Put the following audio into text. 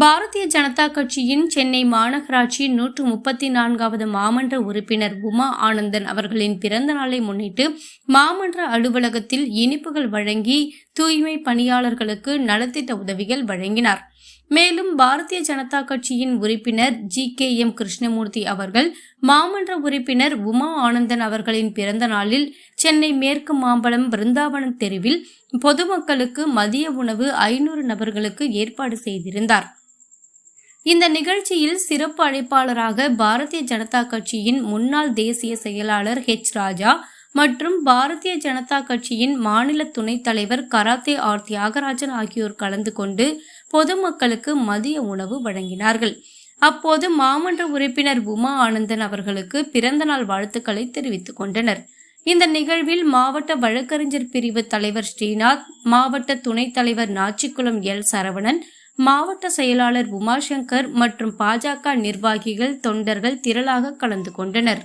பாரதிய ஜனதா கட்சியின் சென்னை மாநகராட்சி நூற்று முப்பத்தி நான்காவது மாமன்ற உறுப்பினர் உமா ஆனந்தன் அவர்களின் பிறந்த நாளை முன்னிட்டு மாமன்ற அலுவலகத்தில் இனிப்புகள் வழங்கி தூய்மை பணியாளர்களுக்கு நலத்திட்ட உதவிகள் வழங்கினார். மேலும் பாரதிய ஜனதா கட்சியின் உறுப்பினர் ஜி கே எம் கிருஷ்ணமூர்த்தி அவர்கள் மாமன்ற உறுப்பினர் உமா ஆனந்தன் அவர்களின் பிறந்த நாளில் சென்னை மேற்கு மாம்பலம் பிருந்தாவனம் தெருவில் பொதுமக்களுக்கு மதிய உணவு ஐநூறு நபர்களுக்கு ஏற்பாடு செய்திருந்தார். இந்த நிகழ்ச்சியில் சிறப்பு அழைப்பாளராக பாரதிய ஜனதா கட்சியின் முன்னாள் தேசிய செயலாளர் ஹெச் ராஜா மற்றும் பாரதிய ஜனதா கட்சியின் மாநில துணைத் தலைவர் கராத்தே ஆர் தியாகராஜன் ஆகியோர் கலந்து கொண்டு பொதுமக்களுக்கு மதிய உணவு வழங்கினார்கள். அப்போது மாமன்ற உறுப்பினர் உமா ஆனந்தன் அவர்களுக்கு பிறந்தநாள் வாழ்த்துக்களை தெரிவித்துக் கொண்டனர். இந்த நிகழ்வில் மாவட்ட வழக்கறிஞர் பிரிவு தலைவர் ஸ்ரீநாத் மாவட்ட துணைத் தலைவர் நாச்சிக்குளம் எல் சரவணன் மாவட்ட செயலாளர் உமாசங்கர் மற்றும் பாஜக நிர்வாகிகள் தொண்டர்கள் திரளாக கலந்து கொண்டனர்.